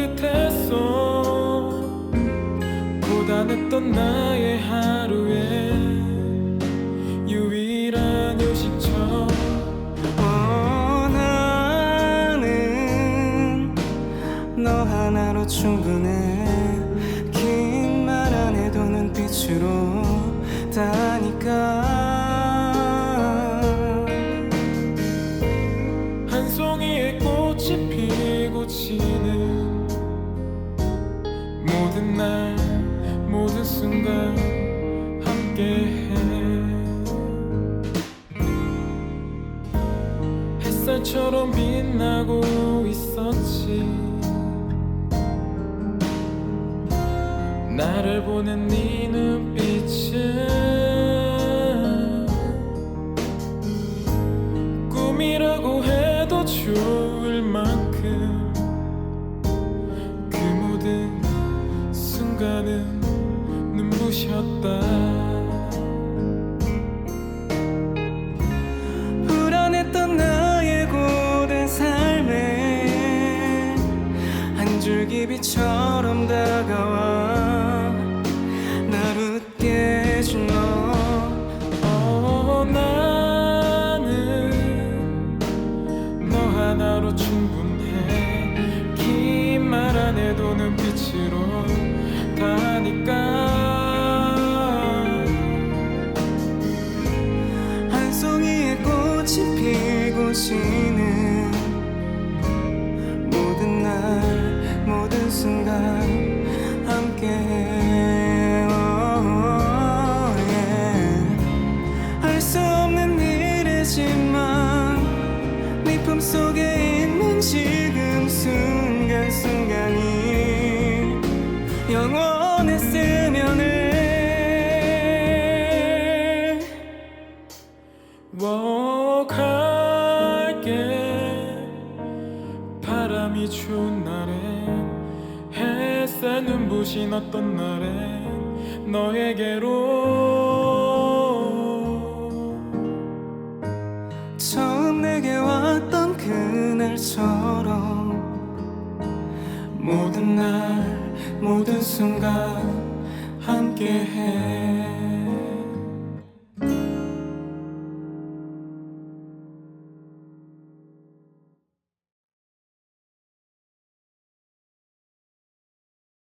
따뜻했어. 고단했던 나의 하루에 유일한 휴식처. 원하는 너 하나로 충분해. 긴 말 안 해도 눈빛으로 다니까. 한 송이의 꽃이 피고 지는 순간 함께해. 햇살처럼 빛나고 있었지. 나를 보는 네 눈빛은 꿈이라고 해도 좋을 만큼 그 모든 순간은 눈부셨다. 불안했던 나의 고된 삶에 한 줄기 빛처럼 다가와 날 웃게 해준 너. 어, 나는 너 하나로 충분해. 긴 말 안 해도 눈빛으로 다니까 영원했으면 해 워갈게 바람이 추운 날엔 햇살 눈부신 어떤 날엔 너에게로 처음 내게 왔던 그날처럼 모든 날 모든 순간 함께해